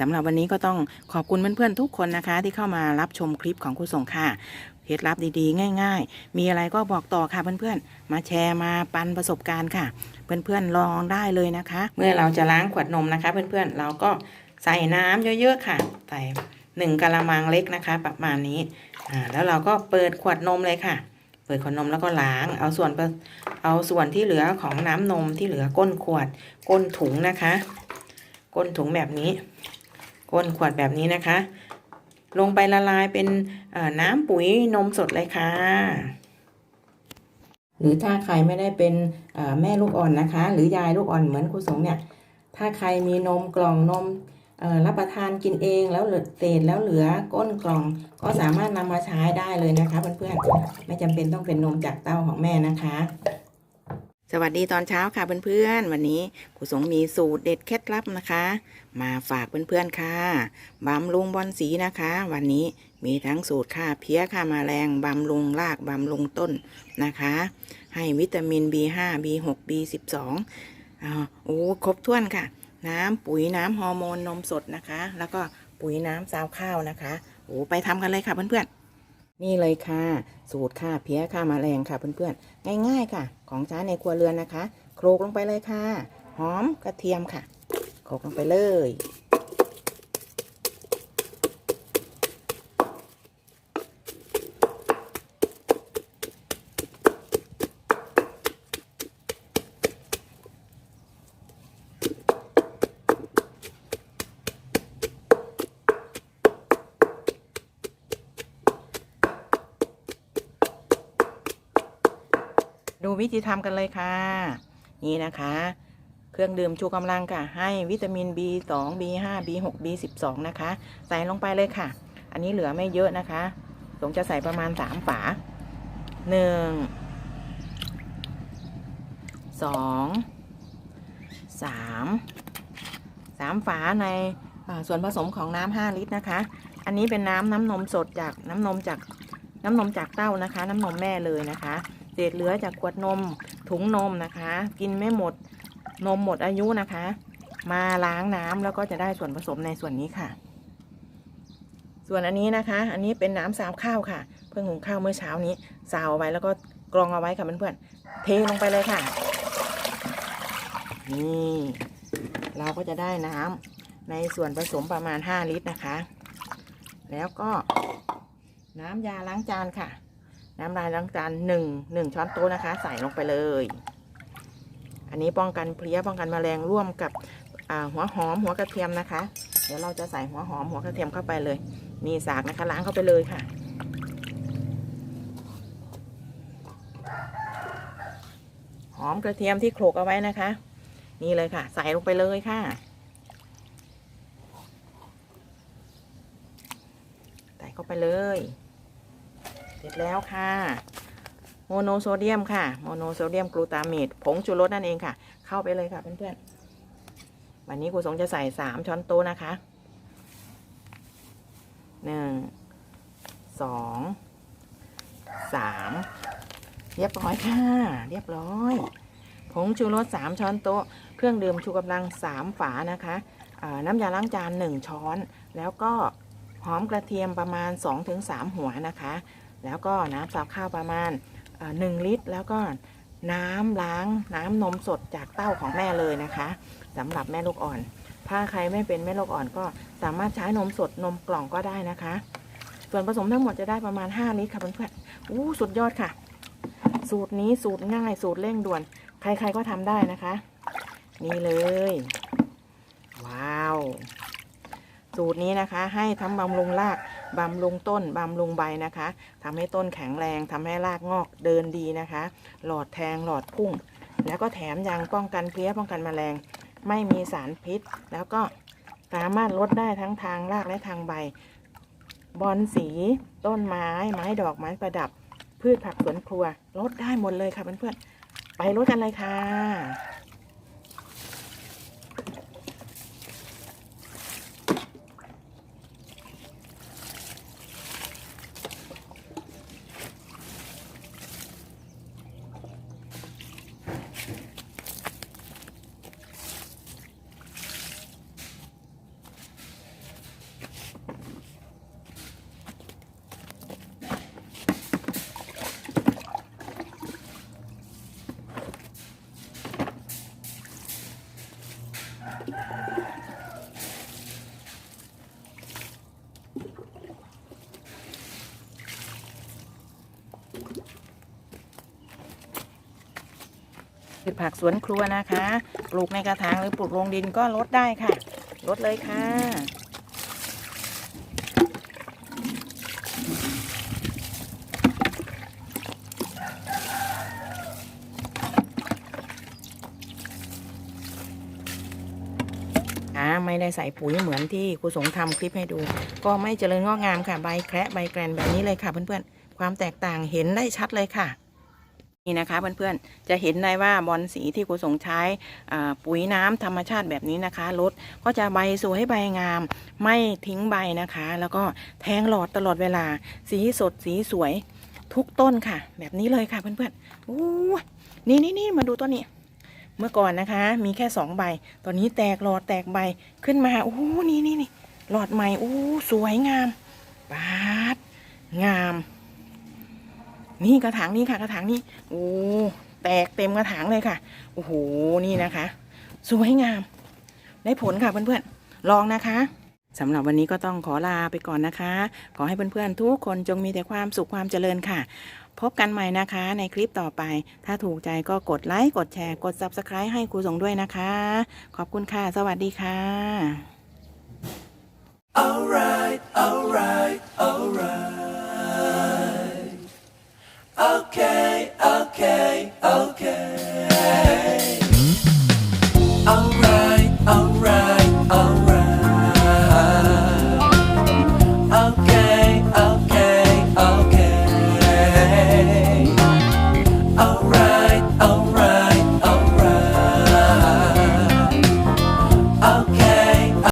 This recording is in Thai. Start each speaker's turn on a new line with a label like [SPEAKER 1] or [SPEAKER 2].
[SPEAKER 1] สำหรับวันนี้ก็ต้องขอบคุณเพื่อนๆทุกคนนะคะ ที่เข้ามารับชมคลิปของครูส่งค่ะเคล็ดลับดีๆ ง่าย ๆ มีอะไรก็บอกต่อค่ะเพื่อนๆ มาแชร์มาปันประสบการณ์ค่ะ เพื่อนๆลองได้เลยนะคะ เมื่อเราจะล้างขวดนมนะคะ เพื่อนๆเราก็ใส่น้ำเยอะๆค่ะใส่หนึ่งกะละมังเล็กนะคะ ประมาณนี้อ่าแล้วเราก็เปิดขวดนมเลยค่ะ เปิดขวดนมแล้วก็ล้าง เอาส่วนเอาส่วนที่เหลือของน้ำนมที่เหลือก้นขวดก้นถุงนะคะ ก้นถุงแบบนี้ ก้นขวดแบบนี้นะคะ ลงไปละลายเป็นน้ำปุ๋ยนมสดเลยค่ะ หรือถ้าใครไม่ได้เป็นแม่ลูกอ่อนนะคะ หรือยายลูกอ่อนเหมือนครูสงเนี่ย ถ้าใครมีนมกล่องนมรับประทานกินเองแล้วเหลือเศษแล้วเหลือก้นกล่องก็สามารถนำมาใช้ได้เลยนะคะเพื่อนๆไม่จำเป็นต้องเป็นนมจากเต้าของแม่นะคะ สวัสดีตอนเช้าค่ะเพื่อนๆ วันนี้ครูสงมีสูตรเด็ดเคล็ดลับนะคะ มาฝากเพื่อนๆค่ะบำรุงบอลสีนะคะ วันนี้มีทั้งสูตรค่าเพี้ยค่ามาแรงบำรุงรากบำรุงต้นนะคะ ให้วิตามิน B5 B6 B12 อ่าโอ้ครบถ้วนค่ะ น้ำปุ๋ยน้ำฮอร์โมนนมสดนะคะ แล้วก็ปุ๋ยน้ำซาวข้าวนะคะโอ้ไปทำกันเลยค่ะเพื่อนๆ นี่เลยค่ะ สูตรค่าเพี้ยค่ามาแรงค่ะเพื่อนๆ ง่ายๆค่ะ ของใช้ในครัวเรือนนะคะ โคลกลงไปเลยค่ะ หอมกระเทียมค่ะ โคลกลงไปเลย ดูวิธีทำกันเลยค่ะ นี่นะคะ เครื่องดื่มชูกำลังค่ะ ให้วิตามิน B2 B5 B6 B12 นะคะ ใส่ลงไปเลยค่ะ อันนี้เหลือไม่เยอะนะคะสงจะใส่ประมาณ 3 ฝา 1 2 3 3 ฝาในอ่าส่วนผสมของน้ำ5ลิตรนะคะ อันนี้เป็นน้ำน้ำนมสดจากน้ำนมจากน้ำนมจากเต้านะคะ น้ำนมแม่เลยนะคะ ษเหลือจากขวดนมถุงนมนะคะ กินไม่หมดนมหมดอายุนะคะ มาล้างน้ำแล้วก็จะได้ส่วนผสมในส่วนนี้ค่ะ ส่วนอันนี้นะคะ อันนี้เป็นน้ำซาวข้าวค่ะ เพิ่งหุงข้าวเมื่อเช้านี้ซาวเอาไว้แล้วก็กรองเอาไว้ค่ะเพื่อนๆเทลงไปเลยค่ะนี่เราก็จะได้น้ำในส่วนผสมประมาณ 5 ลิตรนะคะ แล้วก็น้ำยาล้างจานค่ะ น้ำลายล้างจานหนึ่งหนึ่งช้อนโต๊ะนะคะ ใส่ลงไปเลย อันนี้ป้องกันเพลี้ยป้องกันแมลงร่วมกับหัวหอมหัวกระเทียมนะคะ เดี๋ยวเราจะใส่หัวหอมหัวกระเทียมเข้าไปเลย มีสากนะคะล้างเข้าไปเลยค่ะหอมกระเทียมที่โขลกเอาไว้นะคะ นี่เลยค่ะ ใส่ลงไปเลยค่ะ ใส่เข้าไปเลย เสร็จแล้วค่ะโมโนโซเดียมค่ะโมโนโซเดียมกลูตาเมตผงชูรสนั่นเองค่ะ เข้าไปเลยค่ะเพื่อนๆวันนี้ครูสงจะใส่สามช้อนโต๊ะนะคะหนึ่งสองสามเรียบร้อยค่ะ เรียบร้อยผงชูรสสามช้อนโต๊ะ เครื่องดื่มชูกำลังสามฝานะคะน้ำยาล้างจานหนึ่งช้อน แล้วก็หอมกระเทียมประมาณ 2-3 หัวนะคะ แล้วก็น้ำสาวข้าวประมาณเอ่อหนึ่งลิตร แล้วก็น้ำล้างน้ำนมสดจากเต้าของแม่เลยนะคะสำหรับแม่ลูกอ่อน ถ้าใครไม่เป็นแม่ลูกอ่อนก็สามารถใช้นมสดนมกล่องก็ได้นะคะ ส่วนผสมทั้งหมดจะได้ประมาณ 5 ลิตรค่ะเพื่อนๆอู้สุดยอดค่ะ สูตรนี้สูตรง่ายสูตรเร่งด่วน ใครๆก็ทำได้นะคะ นี่เลย ว้าว สูตรนี้นะคะ ให้ทั้งบำรุงราก บำรุงต้นบำรุงใบนะคะทำให้ต้นแข็งแรงทำให้รากงอกเดินดีนะคะ หลอดแทงหลอดพุ่ง แล้วก็แถมยังป้องกันเพลี้ยป้องกันแมลง ไม่มีสารพิษ แล้วก็สามารถลดได้ทั้งทางรากและทางใบบอนสี ต้นไม้ ไม้ดอกไม้ประดับ พืชผักสวนครัวลดได้หมดเลยค่ะเพื่อนๆไปลดกันเลยค่ะ พืชผักสวนครัวนะคะ ปลูกในกระถางหรือปลูกลงดินก็ลดได้ค่ะ ลดเลยค่ะอ่าไม่ได้ใส่ปุ๋ยเหมือนที่ครูสงทำคลิปให้ดู ก็ไม่เจริญงอกงามค่ะ ใบแคระใบแกรนแบบนี้เลยค่ะเพื่อนๆ ความแตกต่างเห็นได้ชัดเลยค่ะ นี่นะคะเพื่อนๆ จะเห็นได้ว่าบอลสีที่ครูสงใช้ปุ๋ยน้ำธรรมชาติแบบนี้นะคะรดก็จะใบสวยใบงาม ไม่ทิ้งใบนะคะ แล้วก็แทงหลอดตลอดเวลา สีสดสีสวยทุกต้นค่ะ แบบนี้เลยค่ะเพื่อนๆโอ้นี่นี่นี่มาดูต้นนี้ เมื่อก่อนนะคะ มีแค่สองใบ ตอนนี้แตกหลอดแตกใบขึ้นมาโอ้นี่นี่นี่หลอดใหม่โอ้สวยงามบาดงาม นี่กระถางนี่ค่ะ กระถางนี่โอ้แตกเต็มกระถางเลยค่ะโอ้โหนี่นะคะ สวยงาม ได้ผลค่ะเพื่อนๆลองนะคะสำหรับวันนี้ก็ต้องขอลาไปก่อนนะคะ ขอให้เพื่อนๆทุกคนจงมีแต่ความสุขความเจริญค่ะ พบกันใหม่นะคะในคลิปต่อไป ถ้าถูกใจก็กดไลค์ กดแชร์ กด Subscribe ให้ครูสงด้วยนะคะ ขอบคุณค่ะ สวัสดีค่ะ